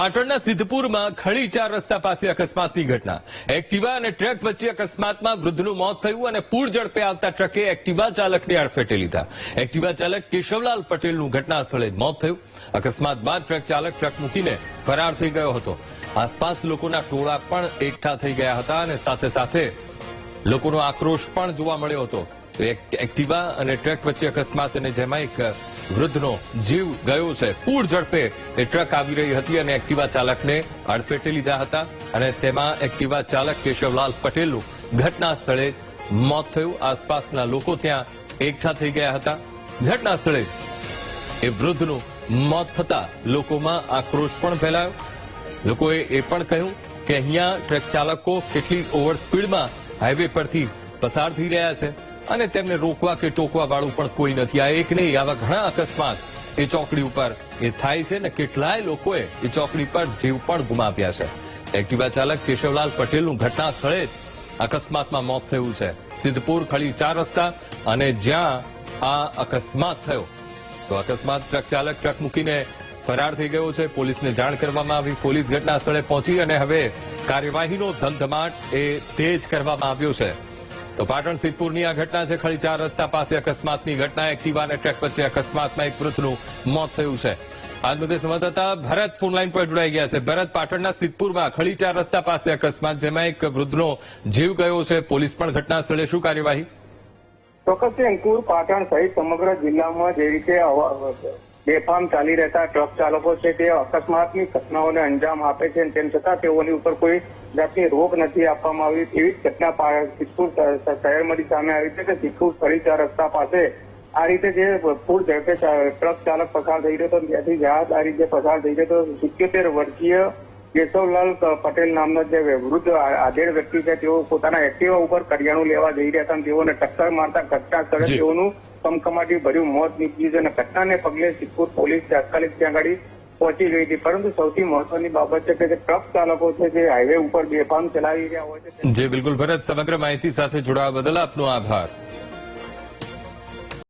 પાટણના સિદ્ધપુરમાં ખડી ચાર રસ્તા પાસે અકસ્માતની ઘટના. એક્ટિવા અને ટ્રક વચ્ચે અકસ્માતમાં વૃદ્ધનું મોત થયું અને પૂર ઝડપે આવતા ટ્રકે એક્ટિવા ચાલકને અડફેટે લીધા. એક્ટિવા ચાલક કેશવલાલ પટેલનું ઘટના સ્થળે મોત થયું. અકસ્માત બાદ ટ્રક ચાલક ટ્રક મૂકીને ફરાર થઈ ગયો હતો. આસપાસ લોકોના ટોળા પણ એકઠા થઈ ગયા હતા અને સાથે સાથે લોકોનો આક્રોશ પણ જોવા મળ્યો હતો. એક્ટિવા અને ટ્રક વચ્ચે અકસ્માત અને જેમાં એક વૃદ્ધનો જીવ ગયો છે. પૂર ઝડપે એ ટ્રક આવી રહી હતી અને એક્ટિવા ચાલકને અડફેટે લીધા હતા અને તેમાં એક્ટિવા ચાલક કેશવલાલ પટેલનું ઘટના સ્થળે મોત થયું. આસપાસના લોકો ત્યાં એકઠા થઈ ગયા હતા. ઘટના સ્થળે એ વૃદ્ધનું મોત થતા લોકોમાં આક્રોશ પણ ફેલાયો. લોકોએ એ પણ કહ્યું કે અહીંયા ટ્રક ચાલકો કેટલી ઓવર સ્પીડમાં હાઈવે પરથી પસાર થઈ રહ્યા છે. અને તેમને રોકવા કે ટોકવા વાળું પણ કોઈ નથી. આ એક નહીં આવા ઘણા અકસ્માત એ ચોકડી ઉપર એ થાય છે ને કેટલાય લોકોએ એ ચોકડી પર જીવ પણ ગુમાવ્યા છે. એક્ટિવા ચાલક કેશવલાલ પટેલનું ઘટના સ્થળે અકસ્માતમાં મોત થયું છે. સિદ્ધપુર ખડી ચાર રસ્તા અને જ્યાં આ અકસ્માત થયો. તો અકસ્માત ટ્રક ચાલક ટ્રક મૂકીને ફરાર થઈ ગયો છે. પોલીસને જાણ કરવામાં આવી. પોલીસ ઘટના સ્થળે પહોંચી અને હવે કાર્યવાહીનો ધમધમાટ એ તેજ કરવામાં આવ્યો છે. તો પાટણ સિદ્ધપુરની આ ઘટના છે. ખડી રસ્તા પાસે અકસ્માતની ઘટના એક્ટિવા અને ટ્રેક વચ્ચે અકસ્માતમાં એક વૃદ્ધનું મોત થયું છે. આજ મુદ્દે સંવાદદાતા ભરત ફોન લાઈન પર જોડાઈ ગયા છે. ભરત, પાટણના સિદ્ધપુરમાં ખડી ચાર રસ્તા પાસે અકસ્માત, જેમાં એક વૃદ્ધનો જીવ ગયો છે. પોલીસ પણ ઘટના સ્થળે શું કાર્યવાહી? ચોક્કસ અંકુર પાટણ સહિત સમગ્ર જિલ્લામાં જે રીતે બેફામ ચાલી રહેતા ટ્રક ચાલકો છે તે અકસ્માતની ઘટનાઓને અંજામ આપે છે તેમ છતાં તેઓની ઉપર કોઈ જાતની રોક નથી આપવામાં આવી. એવી જ ઘટના સિદ્ધપુર શહેરમાંથી સામે આવી છે કે સિદ્ધપુર ફરીચા રસ્તા પાસે આ રીતે જે ફૂલ ઝડપે ટ્રક ચાલક પસાર થઈ રહ્યો હતો. ત્યાંથી જહાજ આ રીતે પસાર થઈ રહ્યો હતો સિત્યોતેર વર્ષીય કેશવલાલ પટેલ નામનો જે વૃદ્ધ આધેડ વ્યક્તિ છે તેઓ પોતાના એક્ટિવા ઉપર કરિયાણું લેવા જઈ રહ્યા હતા તેઓને ટક્કર મારતા ઘટના સ્થળે તેઓનું કમકમાટી ભર્યું મોત નીપજ્યું છે અને ઘટનાને પગલે સિદ્ધપુર પોલીસ તાત્કાલિક ત્યાં આગળ પહોંચી ગઈ હતી. પરંતુ સૌથી મહત્વની બાબત છે કે જે ટ્રક ચાલકો છે જે હાઈવે ઉપર બેફામ ચલાવી રહ્યા હોય છે, જે, બિલકુલ. ભરત, સમગ્ર માહિતી સાથે જોડાવા બદલ આપનો આભાર.